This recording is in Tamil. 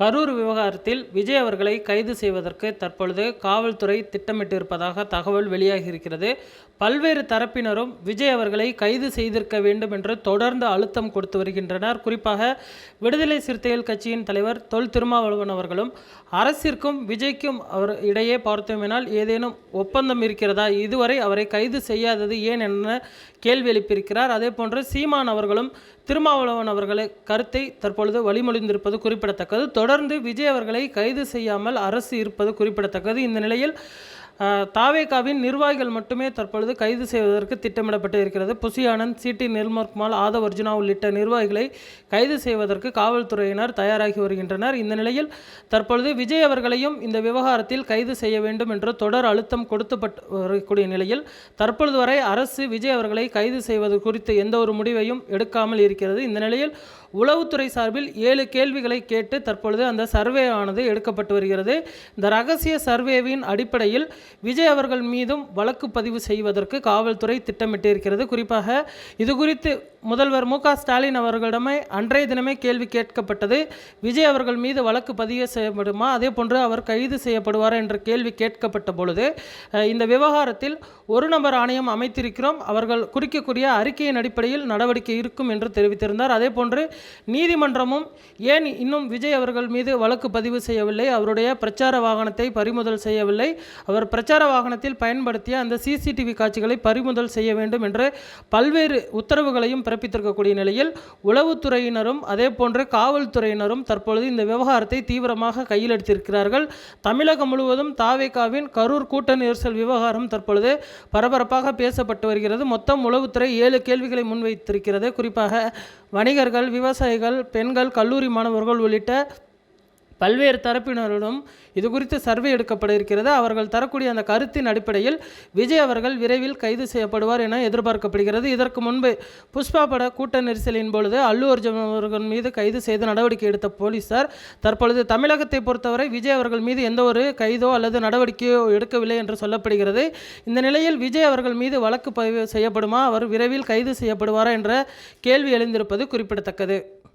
கரூர் விவகாரத்தில் விஜய் அவர்களை கைது செய்வதற்கு தற்பொழுது காவல்துறை திட்டமிட்டிருப்பதாக தகவல் வெளியாகியிருக்கிறது. பல்வேறு தரப்பினரும் விஜய் அவர்களை கைது செய்திருக்க வேண்டும் என்று தொடர்ந்து அழுத்தம் கொடுத்து வருகின்றனர். குறிப்பாக விடுதலை சிறுத்தைகள் கட்சியின் தலைவர் தொல் திருமாவளவன் அவர்களும் அரசிற்கும் விஜய்க்கும் அவர் இடையே பார்த்தோமேனால் ஏதேனும் ஒப்பந்தம் இருக்கிறதா? இதுவரை அவரை கைது செய்யாதது ஏன்? என கேள்வி எழுப்பியிருக்கிறார். அதே போன்று சீமான் அவர்களும் திருமாவளவன் அவர்களை கருத்தை தற்பொழுது வழிமொழிந்திருப்பது குறிப்பிடத்தக்கது. தொடர்ந்து விஜய் அவர்களை கைது செய்யாமல் அரசு இருப்பது குறிப்பிடத்தக்கது. இந்த நிலையில் தாவேகாவின் நிர்வாகிகள் மட்டுமே தற்பொழுது கைது செய்வதற்கு திட்டமிடப்பட்டு இருக்கிறது. புசி ஆனந்த் சிடி நிர்மல்குமார் ஆதவ் அர்ஜுனா உள்ளிட்ட நிர்வாகிகளை கைது செய்வதற்கு காவல்துறையினர் தயாராகி வருகின்றனர். இந்த நிலையில் தற்பொழுது விஜய் அவர்களையும் இந்த விவகாரத்தில் கைது செய்ய வேண்டும் என்று தொடர் அழுத்தம் கொடுத்துப்பட்டு வரக்கூடிய நிலையில் தற்பொழுது வரை அரசு விஜய் அவர்களை கைது செய்வது குறித்து எந்த ஒரு முடிவையும் எடுக்காமல் இருக்கிறது. இந்த நிலையில் உளவுத்துறை சார்பில் ஏழு கேள்விகளை கேட்டு தற்பொழுது அந்த சர்வே ஆனது எடுக்கப்பட்டு வருகிறது. இந்த ரகசிய சர்வேவின் அடிப்படையில் விஜய் அவர்கள் மீதும் வழக்கு பதிவு செய்வதற்கு காவல்துறை திட்டமிட்டிருக்கிறது. குறிப்பாக இது குறித்து முதல்வர் மு ஸ்டாலின் அவர்களிடமே அன்றைய தினமே கேள்வி கேட்கப்பட்டது. விஜய் அவர்கள் மீது வழக்கு பதிவு செய்யப்படுமா? அதே போன்று அவர் கைது செய்யப்படுவாரா என்ற கேள்வி கேட்கப்பட்ட பொழுது இந்த விவகாரத்தில் ஒரு நபர் ஆணையம் அமைத்திருக்கிறோம். அவர்கள் குறிக்கக்கூடிய அறிக்கையின் அடிப்படையில் நடவடிக்கை இருக்கும் என்று தெரிவித்திருந்தார். அதே போன்று நீதிமன்றமும் ஏன் இன்னும் விஜய் அவர்கள் மீது வழக்கு பதிவு செய்யவில்லை? அவருடைய பிரச்சார வாகனத்தை பறிமுதல் செய்யவில்லை. அவர் பிரச்சார வாகனத்தில் பயன்படுத்திய அந்த சிசிடிவி காட்சிகளை பறிமுதல் செய்ய வேண்டும் என்று பல்வேறு உத்தரவுகளையும் பிறப்பித்திருக்கக்கூடிய நிலையில் உளவுத்துறையினரும் அதே போன்று காவல்துறையினரும் தற்பொழுது இந்த விவகாரத்தை தீவிரமாக கையில் எடுத்திருக்கிறார்கள். தமிழகம் முழுவதும் தாவேகாவின் கரூர் கூட்ட நெரிசல் விவகாரம் தற்பொழுது பரபரப்பாக பேசப்பட்டு வருகிறது. மொத்தம் உளவுத்துறை ஏழு கேள்விகளை முன்வைத்திருக்கிறது. குறிப்பாக வணிகர்கள் விவசாயிகள் பெண்கள் கல்லூரி மாணவர்கள் உள்ளிட்ட பல்வேறு தரப்பினரிடம் இது குறித்து சர்வே எடுக்கப்பட இருக்கிறது அவர்கள் தரக்கூடிய அந்த கருத்தின் அடிப்படையில் விஜய் அவர்கள் விரைவில் கைது செய்யப்படுவார் என எதிர்பார்க்கப்படுகிறது. இதற்கு முன்பு புஷ்பா பட கூட்ட நெரிசலின் பொழுது அல்லு அர்ஜுன் அவர்கள் மீது கைது செய்து நடவடிக்கை எடுத்த போலீசார் தற்பொழுது தமிழகத்தை பொறுத்தவரை விஜய் அவர்கள் மீது எந்த ஒரு கைதோ அல்லது நடவடிக்கையோ எடுக்கவில்லை என்று சொல்லப்படுகிறது. இந்த நிலையில் விஜய் அவர்கள் மீது வழக்கு பதிவு செய்யப்படுமா? அவர் விரைவில் கைது செய்யப்படுவாரா? என்ற கேள்வி எழுந்திருப்பது குறிப்பிடத்தக்கது.